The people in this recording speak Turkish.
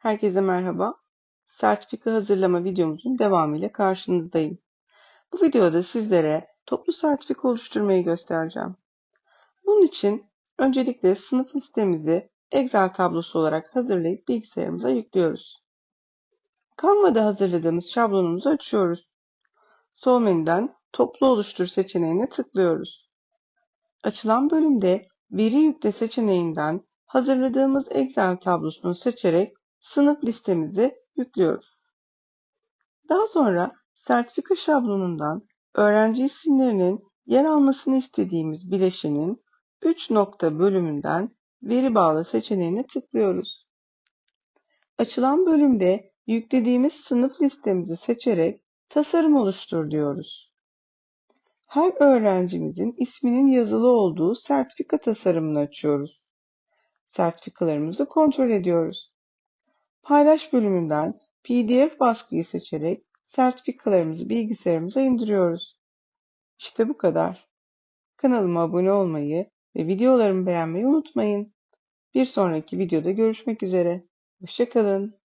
Herkese merhaba. Sertifika hazırlama videomuzun devamı ile karşınızdayım. Bu videoda sizlere toplu sertifika oluşturmayı göstereceğim. Bunun için öncelikle sınıf listemizi Excel tablosu olarak hazırlayıp bilgisayarımıza yüklüyoruz. Canva'da hazırladığımız şablonumuzu açıyoruz. Sol menüden Toplu Oluştur seçeneğine tıklıyoruz. Açılan bölümde Veri Yükle seçeneğinden hazırladığımız Excel tablosunu seçerek sınıf listemizi yüklüyoruz. Daha sonra sertifika şablonundan öğrenci isimlerinin yer almasını istediğimiz bileşenin 3 nokta bölümünden veri bağlı seçeneğine tıklıyoruz. Açılan bölümde yüklediğimiz sınıf listemizi seçerek tasarım oluştur diyoruz. Her öğrencimizin isminin yazılı olduğu sertifika tasarımını açıyoruz. Sertifikalarımızı kontrol ediyoruz. Paylaş bölümünden PDF baskıyı seçerek sertifikalarımızı bilgisayarımıza indiriyoruz. İşte bu kadar. Kanalıma abone olmayı ve videolarımı beğenmeyi unutmayın. Bir sonraki videoda görüşmek üzere. Hoşçakalın.